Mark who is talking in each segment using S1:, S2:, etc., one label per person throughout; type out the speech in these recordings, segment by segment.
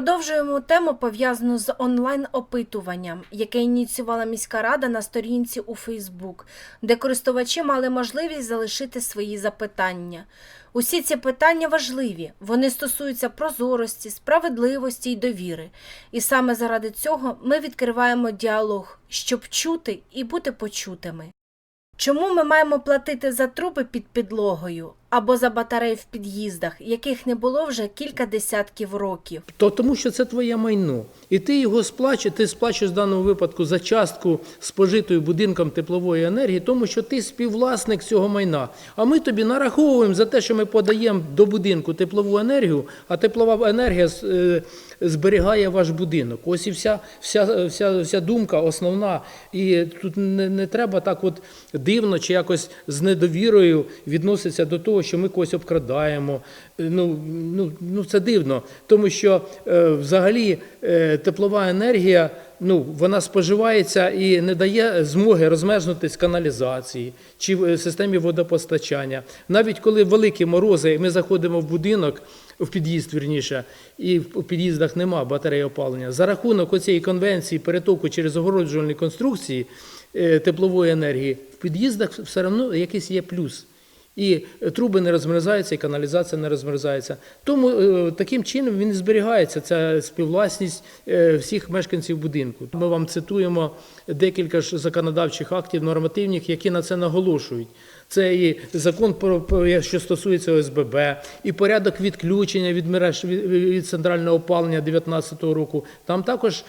S1: Продовжуємо тему пов'язану з онлайн-опитуванням, яке ініціювала міська рада на сторінці у Фейсбук, де користувачі мали можливість залишити свої запитання. Усі ці питання важливі, вони стосуються прозорості, справедливості й довіри. І саме заради цього ми відкриваємо діалог, щоб чути і бути почутими. Чому ми маємо платити за труби під підлогою або за батареї в під'їздах, яких не було вже кілька десятків років?
S2: То тому що це твоє майно. І ти його сплачуєш, ти сплачуєш в даному випадку за частку спожитою будинком теплової енергії, тому що ти співвласник цього майна. А ми тобі нараховуємо за те, що ми подаємо до будинку теплову енергію, а теплова енергія е, зберігає ваш будинок. Ось і вся, вся, вся, вся думка основна. І тут не, не треба так от дивно чи якось з недовірою відноситися до того, що ми когось обкрадаємо. Е, Ну, ну, ну це дивно, тому що е, взагалі е, теплова енергія. Ну, вона споживається і не дає змоги розмежнутись каналізації чи в е, системі водопостачання. Навіть коли великі морози, і ми заходимо в будинок, в під'їзд вірніше, і в під'їздах нема батареї опалення. За рахунок оцієї конвенції перетоку через огороджувальні конструкції е, теплової енергії, в під'їздах все одно якийсь є плюс. І труби не розмерзаються, і каналізація не розмерзається. Тому е, таким чином він зберігається ця співвласність е, всіх мешканців будинку. Ми вам цитуємо декілька ж законодавчих актів нормативних, які на це наголошують. Це і закон про що стосується ОСББ, і порядок відключення від мереж від центрального опалення 2019 року. Там також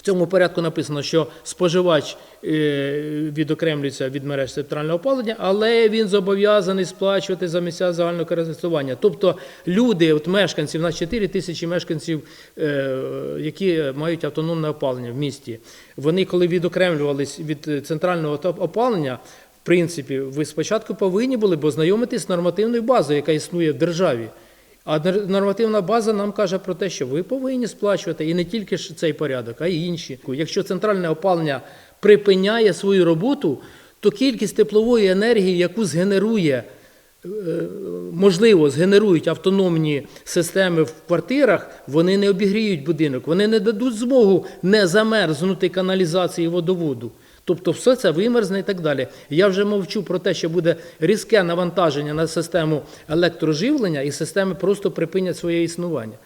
S2: в цьому порядку написано, що споживач е, відокремлюється від мереж центрального опалення, але він зобов'язаний сплачувати за місця загального користування. Тобто люди, от мешканці, в нас 4 тисячі мешканців, е, які мають автономне опалення в місті, вони коли відокремлювались від е, центрального опалення, в принципі, ви спочатку повинні були б ознайомитись з нормативною базою, яка існує в державі. А нормативна база нам каже про те, що ви повинні сплачувати і не тільки ж цей порядок, а й інші. Якщо центральне опалення припиняє свою роботу, то кількість теплової енергії, яку згенерує, е, можливо, згенерують автономні системи в квартирах, вони не обігріють будинок, вони не дадуть змогу не замерзнути каналізації водоводу. Тобто все це вимерзне і так далі. Я вже мовчу про те, що буде різке навантаження на систему електроживлення, і системи просто припинять своє існування.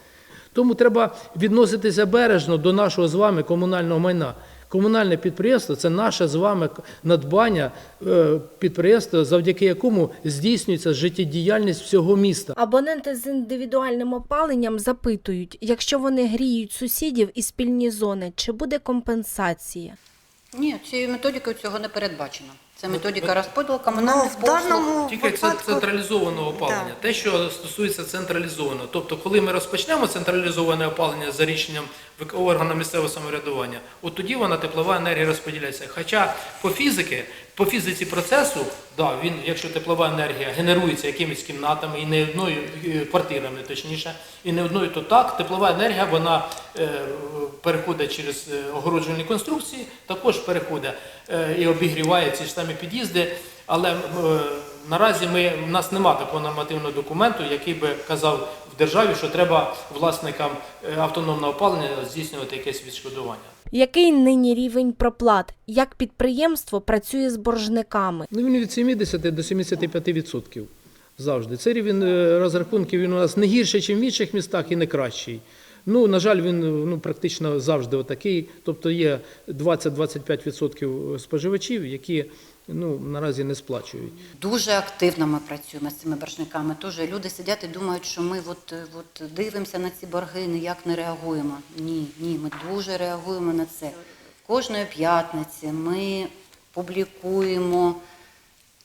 S2: Тому треба відноситися бережно до нашого з вами комунального майна. Комунальне підприємство це наше з вами надбання е, підприємство, завдяки якому здійснюється життєдіяльність всього міста.
S1: Абоненти з індивідуальним опаленням запитують, якщо вони гріють сусідів і спільні зони, чи буде компенсація?
S3: Ні, цією методикою цього не передбачено. Це методика розподілу комунальних
S4: в
S3: послуг.
S4: даному
S2: Тільки це
S4: випадку-
S2: централізованого опалення.
S4: Да.
S2: Те, що стосується централізованого. Тобто, коли ми розпочнемо централізоване опалення за рішенням вик- органу місцевого самоврядування, от тоді вона теплова енергія розподіляється. Хоча по фізики, по фізиці процесу, да, він, якщо теплова енергія генерується якимись кімнатами і не одною е, квартирами, точніше, і не одною, то так, теплова енергія вона е, переходить через е, огороджувальні конструкції, також переходить е, і обігріває ці ж самі під'їзди. Але е, наразі ми, в нас немає такого нормативного документу, який би казав в державі, що треба власникам е, автономного опалення здійснювати якесь відшкодування.
S1: Який нині рівень проплат? Як підприємство працює з боржниками?
S2: Ну, він від 70 до 75 відсотків завжди. Це рівень е, розрахунків він у нас не гірший, ніж в інших містах, і не кращий. Ну, на жаль, він ну, практично завжди отакий. Тобто є 20-25% споживачів, які ну, наразі не сплачують.
S3: Дуже активно ми працюємо з цими боржниками. Тоже люди сидять і думають, що ми от, от дивимося на ці борги, ніяк не реагуємо. Ні, ні, ми дуже реагуємо на це. Кожної п'ятниці ми публікуємо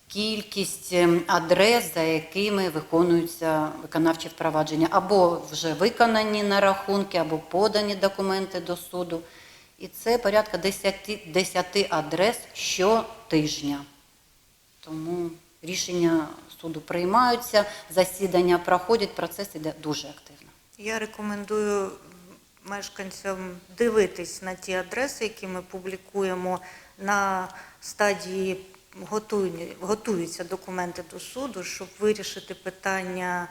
S3: кількість ем, адрес, за якими виконуються виконавчі впровадження, або вже виконані на рахунки, або подані документи до суду. І це порядка 10, 10 адрес щотижня. Тому рішення суду приймаються, засідання проходять, процес іде дуже активно.
S4: Я рекомендую мешканцям дивитись на ті адреси, які ми публікуємо на стадії готуються документи до суду, щоб вирішити питання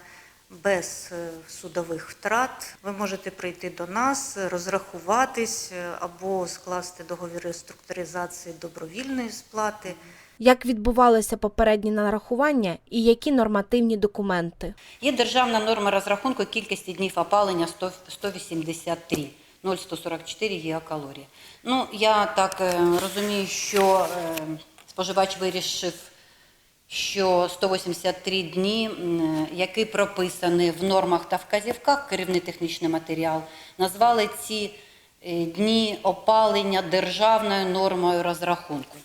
S4: без е, судових втрат. Ви можете прийти до нас, розрахуватись е, або скласти договір реструктуризації добровільної сплати.
S1: Як відбувалося попередні нарахування і які нормативні документи?
S3: Є державна норма розрахунку кількості днів опалення 100 183. 0,144 гігакалорії. Ну, я так е, розумію, що е, споживач вирішив, що 183 дні, які прописані в нормах та вказівках, керівний технічний матеріал, назвали ці е, дні опалення державною нормою розрахунку.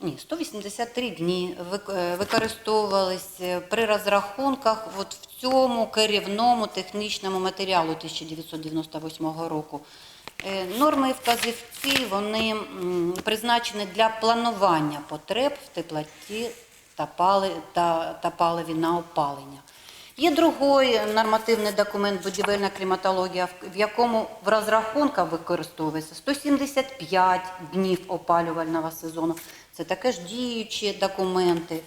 S3: Ні, 183 дні е, використовувались е, при розрахунках от в цьому керівному технічному матеріалу 1998 року. Е, Норми і вказівки вони призначені для планування потреб в теплоті та, пали, та, та паливі на опалення. Є другий нормативний документ будівельна кліматологія, в- якому в розрахунках використовується 175 днів опалювального сезону. Це також діючі документи.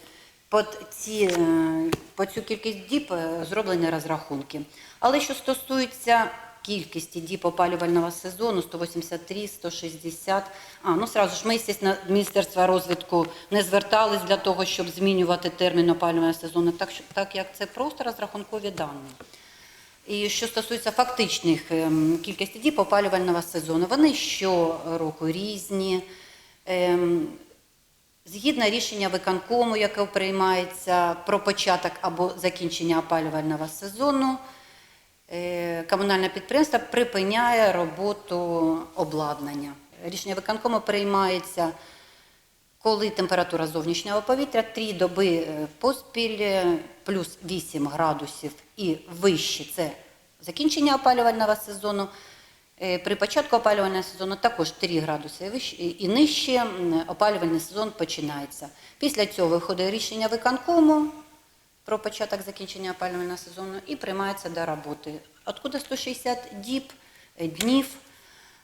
S3: Під ці, е, по цю кількість діб е, зроблені розрахунки. Але що стосується кількості діб опалювального сезону 183, 160. А, ну сразу ж ми, звісно, Міністерство розвитку не звертались для того, щоб змінювати термін опалювального сезону, так, так як це просто розрахункові дані. І що стосується фактичних ем, кількості діб опалювального сезону, вони щороку різні. Ем, Згідно рішення виконкому, яке приймається про початок або закінчення опалювального сезону, комунальне підприємство припиняє роботу обладнання. Рішення виконкому приймається, коли температура зовнішнього повітря 3 доби е, поспіль е, плюс 8 градусів і вище це закінчення опалювального сезону. Е, При початку опалювального сезону також 3 градуси і нижче опалювальний сезон починається. Після цього виходить рішення виконкому про початок закінчення опалювального сезону і приймається до роботи. Откуда 160 діб, е, днів?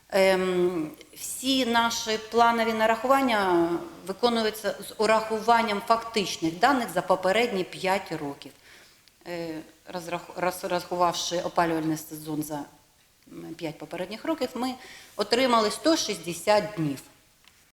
S3: Ем, Всі наші планові нарахування виконуються з урахуванням фактичних даних за попередні 5 років. Е, розрах- роз- Розрахувавши опалювальний сезон за 5 попередніх років, ми отримали 160 днів.